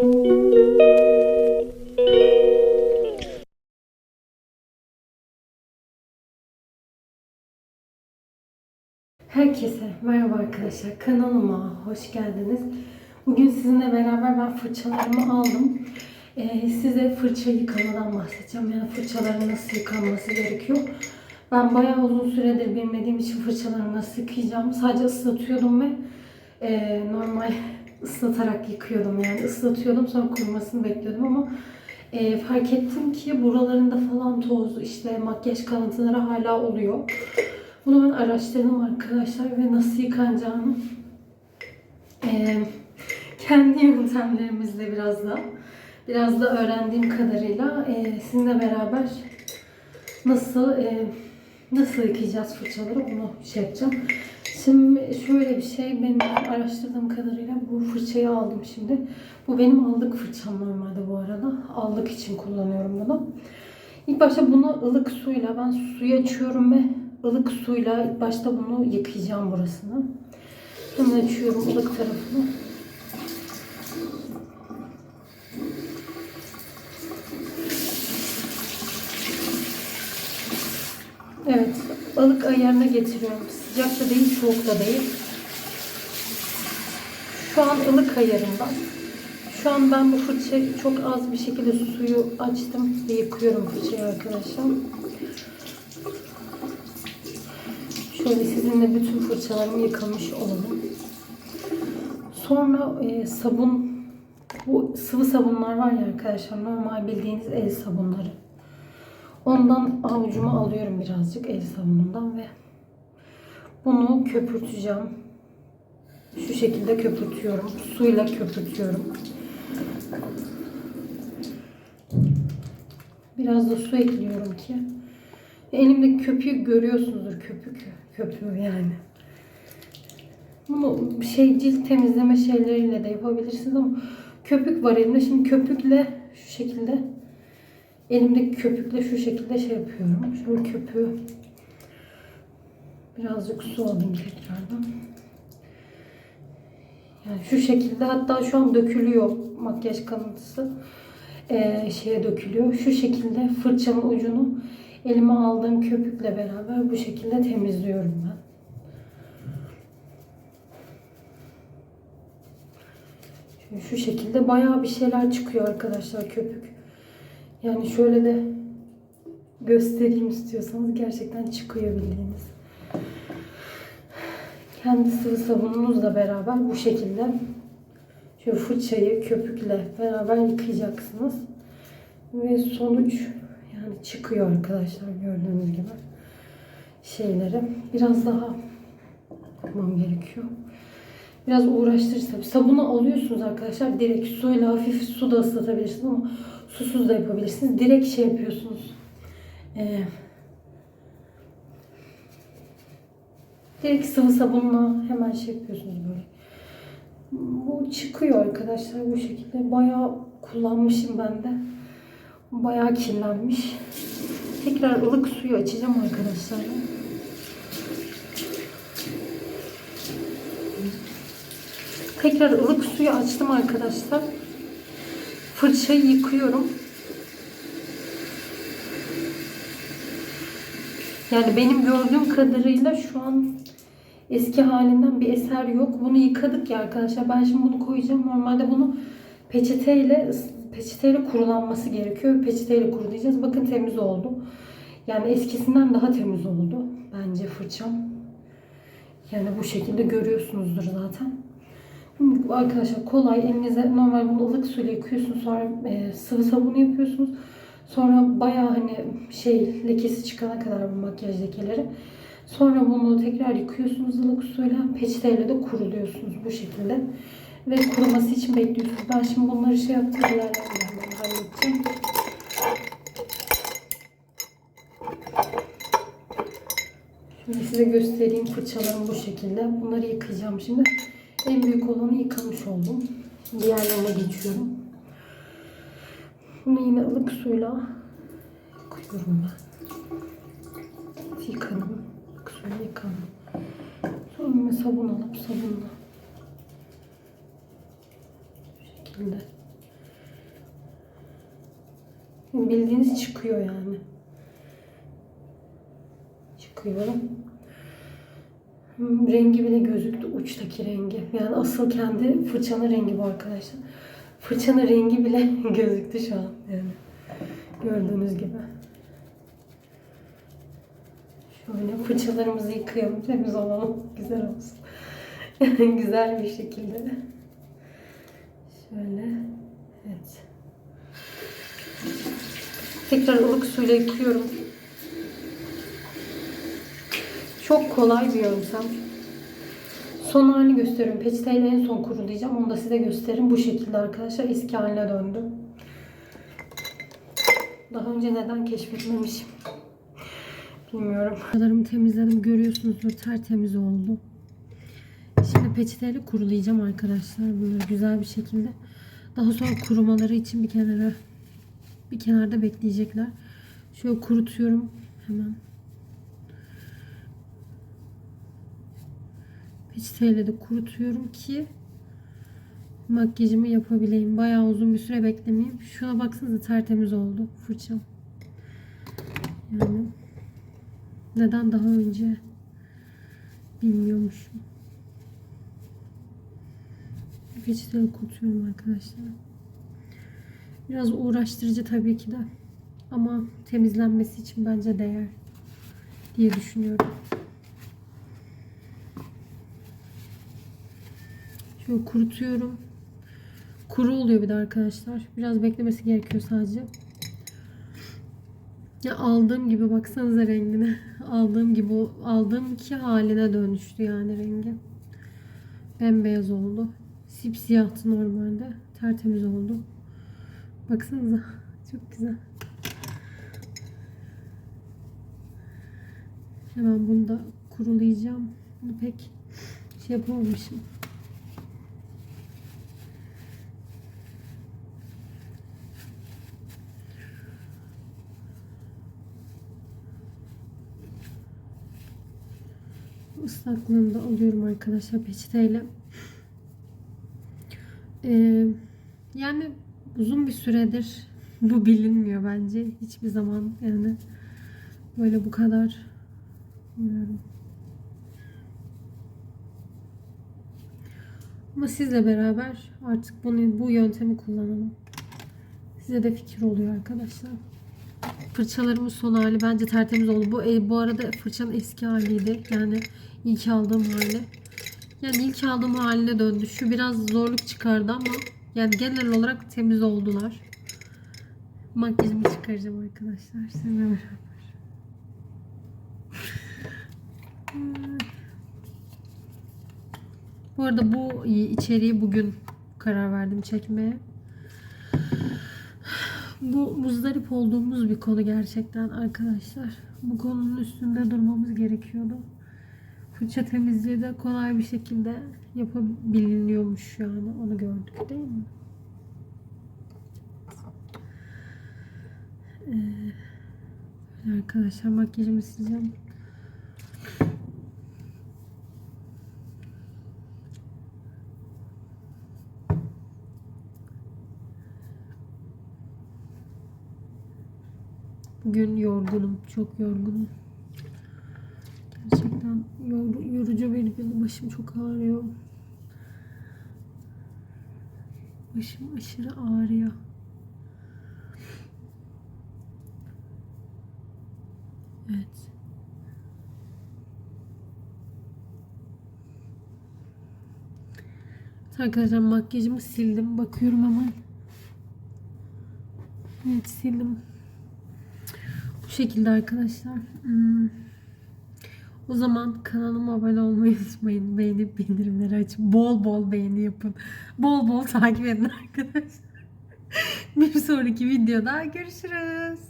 Herkese merhaba arkadaşlar. Kanalıma hoş geldiniz. Bugün sizinle beraber ben fırçalarımı aldım. Ee, size fırça yıkamadan bahsedeceğim. Yani fırçaların nasıl yıkanması gerekiyor. Ben bayağı uzun süredir bilmediğim için fırçaları nasıl yıkayacağım. Sadece ıslatıyordum ve e, normal ıslatarak yıkıyordum. Yani ıslatıyordum sonra kurumasını bekliyordum ama e, fark ettim ki buralarında falan toz, işte makyaj kalıntıları hala oluyor. Bunu ben araştırdım arkadaşlar ve nasıl yıkanacağını eee, kendi yöntemlerimizle biraz da biraz da öğrendiğim kadarıyla eee, sizinle beraber nasıl eee, nasıl yıkayacağız fırçaları onu şey yapacağım. Şimdi şöyle bir şey benim araştırdığım kadarıyla bu fırçayı aldım şimdi. Bu benim aldık fırçam normalde bu arada. Aldık için kullanıyorum bunu. İlk başta bunu ılık suyla ben suyu açıyorum ve ılık suyla ilk başta bunu yıkayacağım burasını. Hemen açıyorum ılık tarafını. Evet, ılık ayarına getiriyorum. Sıcak da değil, soğuk da değil. Şu an ılık ayarında. Şu an ben bu fırçayı çok az bir şekilde suyu açtım ve yıkıyorum fırçayı arkadaşlar. Şöyle sizinle bütün fırçalarımı yıkamış olalım. Sonra e, sabun, bu sıvı sabunlar var ya arkadaşlar normal bildiğiniz el sabunları. Ondan avucuma alıyorum birazcık el sabunundan ve bunu köpürteceğim. Şu şekilde köpürtüyorum. Suyla köpürtüyorum. Biraz da su ekliyorum ki. Elimdeki köpüğü görüyorsunuzdur. Köpük, köpüğü yani. Bunu şey cilt temizleme şeyleriyle de yapabilirsiniz ama köpük var elimde. Şimdi köpükle şu şekilde elimdeki köpükle şu şekilde şey yapıyorum. Şöyle köpüğü birazcık su alayım tekrardan. Yani şu şekilde hatta şu an dökülüyor makyaj kalıntısı ee, şeye dökülüyor. Şu şekilde fırçanın ucunu elime aldığım köpükle beraber bu şekilde temizliyorum ben. Şimdi şu şekilde bayağı bir şeyler çıkıyor arkadaşlar köpük. Yani şöyle de göstereyim istiyorsanız gerçekten çıkıyor bildiğiniz. Kendi sıvı sabununuzla beraber bu şekilde şöyle fırçayı köpükle beraber yıkayacaksınız. Ve sonuç yani çıkıyor arkadaşlar gördüğünüz gibi şeyleri. Biraz daha yapmam gerekiyor. Biraz uğraştırıcı tabii. Sabunu alıyorsunuz arkadaşlar. Direkt suyla hafif su da ıslatabilirsiniz ama susuz da yapabilirsiniz. Direkt şey yapıyorsunuz. Ee, direkt sıvı sabunla hemen şey yapıyorsunuz böyle. Bu çıkıyor arkadaşlar bu şekilde. Bayağı kullanmışım ben de. Bayağı kirlenmiş. Tekrar ılık suyu açacağım arkadaşlar. Tekrar ılık suyu açtım arkadaşlar. Fırçayı yıkıyorum. Yani benim gördüğüm kadarıyla şu an eski halinden bir eser yok. Bunu yıkadık ya arkadaşlar. Ben şimdi bunu koyacağım. Normalde bunu peçeteyle peçeteyle kurulanması gerekiyor. Peçeteyle kurulayacağız. Bakın temiz oldu. Yani eskisinden daha temiz oldu. Bence fırçam. Yani bu şekilde görüyorsunuzdur zaten. Arkadaşlar kolay elinize normal bunu ılık suyla yıkıyorsunuz. Sonra e, sıvı sabunu yapıyorsunuz. Sonra bayağı hani şey lekesi çıkana kadar bu makyaj lekeleri. Sonra bunu tekrar yıkıyorsunuz ılık suyla. Peçeteyle de kuruluyorsunuz bu şekilde. Ve kuruması için bekliyorsunuz. Ben şimdi bunları şey yaptım. Diğerlerini hemen halledeceğim. Şimdi size göstereyim fırçalarım bu şekilde. Bunları yıkayacağım şimdi. En büyük olanı yıkamış oldum. Diğerlerine geçiyorum. Bunu yine ılık suyla yıkıyorum ben. Yıkadım. Ilık suyla yıkadım. Sonra yine sabun alıp sabunla bu şekilde Bildiğiniz çıkıyor yani. Çıkıyorum. Rengi bile gözüktü uçtaki rengi. Yani asıl kendi fırçanın rengi bu arkadaşlar. Fırçanın rengi bile gözüktü şu an. Yani gördüğünüz gibi. Şöyle fırçalarımızı yıkayalım. Temiz olalım. Güzel olsun. Güzel bir şekilde. Şöyle. Evet. Tekrar ılık suyla yıkıyorum. Çok kolay bir yöntem. Son halini gösteriyorum. Peçeteyle en son kurulayacağım. Onu da size gösteririm. Bu şekilde arkadaşlar eski haline döndü. Daha önce neden keşfetmemişim. Bilmiyorum. Kadarımı temizledim. Görüyorsunuzdur tertemiz oldu. Şimdi peçeteyle kurulayacağım arkadaşlar. Böyle güzel bir şekilde. Daha sonra kurumaları için bir kenara bir kenarda bekleyecekler. Şöyle kurutuyorum hemen. Peçeteyle de kurutuyorum ki makyajımı yapabileyim. Bayağı uzun bir süre beklemeyeyim. Şuna baksanıza tertemiz oldu fırçam. Yani neden daha önce bilmiyormuşum. Peçeteyle kurutuyorum arkadaşlar. Biraz uğraştırıcı tabii ki de. Ama temizlenmesi için bence değer diye düşünüyorum. Şöyle kurutuyorum. Kuru oluyor bir de arkadaşlar. Biraz beklemesi gerekiyor sadece. Ya aldığım gibi baksanıza rengine. Aldığım gibi aldığım ki haline dönüştü yani rengi. Bembeyaz oldu. Sipsiyahtı normalde. Tertemiz oldu. Baksanıza. Çok güzel. Hemen bunu da kurulayacağım. Bunu pek şey yapamamışım. Islaklığını da alıyorum arkadaşlar peçeteyle. Ee, yani uzun bir süredir bu bilinmiyor bence. Hiçbir zaman yani böyle bu kadar bilmiyorum. Ama sizle beraber artık bunu bu yöntemi kullanalım. Size de fikir oluyor arkadaşlar. Fırçalarımın son hali bence tertemiz oldu. Bu e, bu arada fırçanın eski haliydi. Yani ilk aldığım hali. Yani ilk aldığım haline döndü. Şu biraz zorluk çıkardı ama yani genel olarak temiz oldular. Makyajımı çıkaracağım arkadaşlar. Sizinle beraber. Bu arada bu içeriği bugün karar verdim çekmeye. Bu muzdarip olduğumuz bir konu gerçekten arkadaşlar. Bu konunun üstünde durmamız gerekiyordu. Fırça temizliği de kolay bir şekilde yapabiliyormuş yani. Onu gördük değil mi? Ee, arkadaşlar makyajımı sileceğim. Bugün yorgunum. Çok yorgunum. Gerçekten yor- yorucu bir gün. Başım çok ağrıyor. Başım aşırı ağrıyor. Evet. Arkadaşlar makyajımı sildim. Bakıyorum hemen. Evet sildim. Bu şekilde arkadaşlar. Hmm. O zaman kanalıma abone olmayı unutmayın. Beğenip bildirimleri açın. Bol bol beğeni yapın. Bol bol takip edin arkadaşlar. Bir sonraki videoda görüşürüz.